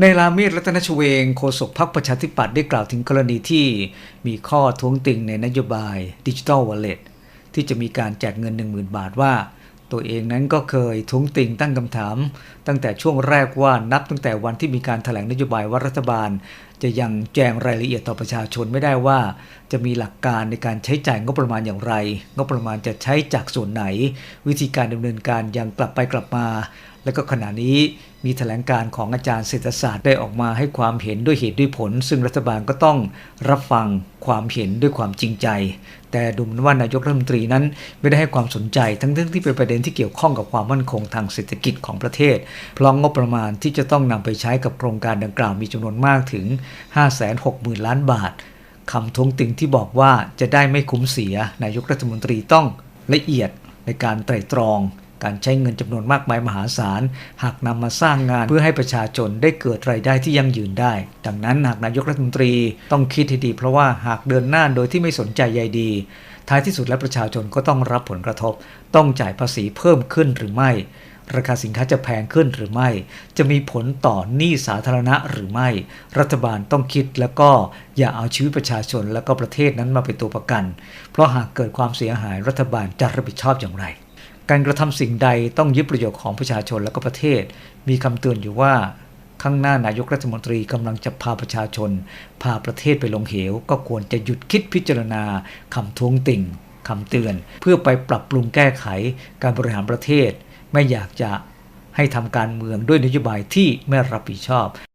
ในรามีรัตนชเวงโฆษกพรรคประชาธิปัตย์ได้กล่าวถึงกรณีที่มีข้อท้วงติงในนโยบายดิจิทัลวอลเล็ตที่จะมีการแจกเงิน 10,000 บาทว่า ตัวเองนั้นก็เคยท้วงติงตั้งคำถาม ตั้งแต่ช่วงแรกว่านับตั้งแต่วันที่มีการแถลงนโยบายว่ารัฐบาลจะยังแจงรายละเอียดต่อประชาชนไม่ได้ว่า จะมีหลักการในการใช้จ่ายงบประมาณอย่างไร งบประมาณจะใช้จากส่วนไหน วิธีการดำเนินการยังกลับไปกลับมา และก็ขณะนี้มีแถลงการของอาจารย์เศรษฐศาสตร์ได้ออกมาให้ความเห็นด้วยเหตุด้วยผล ซึ่งรัฐบาลก็ต้องรับฟังความเห็นด้วยความจริงใจ แต่ดูเหมือนว่านายกรัฐมนตรีนั้นไม่ได้ให้ความสนใจ ทั้งๆทที่เป็นประเด็นที่เกี่ยวข้องกับความมั่นคงทางเศรษฐกิจของประเทศ เพราะงบประมาณที่จะต้องนำไปใช้กับโครงการดังกล่าวมีจำนวนมากถึง560,000 ล้านบาทคำท้วงติงที่บอกว่าจะได้ไม่คุ้มเสียนายกรัฐมนตรีต้องละเอียดในการไตร่ตรอง การใช้เงินจำนวนมากมายมหาศาล หากนำมาสร้างงานเพื่อให้ประชาชนได้เกิดรายได้ที่ยั่งยืนได้ ดังนั้นหากนายกรัฐมนตรีต้องคิดให้ดี เพราะว่าหากเดินหน้าโดยที่ไม่สนใจใยดี ท้ายที่สุดแล้วประชาชนก็ต้องรับผลกระทบ ต้องจ่ายภาษีเพิ่มขึ้นหรือไม่ ราคาสินค้าจะแพงขึ้นหรือไม่ จะมีผลต่อหนี้สาธารณะหรือไม่ รัฐบาลต้องคิดแล้วก็อย่าเอาชีวิตประชาชนและก็ประเทศนั้นมาเป็นตัวประกัน เพราะหากเกิดความเสียหายรัฐบาลจะรับผิดชอบอย่างไร การกระทำสิ่งใดต้องยึดประโยชน์ของประชาชนและก็ประเทศ มีคำเตือนอยู่ว่าข้างหน้านายกรัฐมนตรีกำลังจะพาประชาชน พาประเทศไปลงเหว ก็ควรจะหยุดคิดพิจารณาคำท้วงติ่งคำเตือน เพื่อไปปรับปรุงแก้ไขการบริหารประเทศ ไม่อยากจะให้ทำการเมืองด้วยนโยบายที่ไม่รับผิดชอบ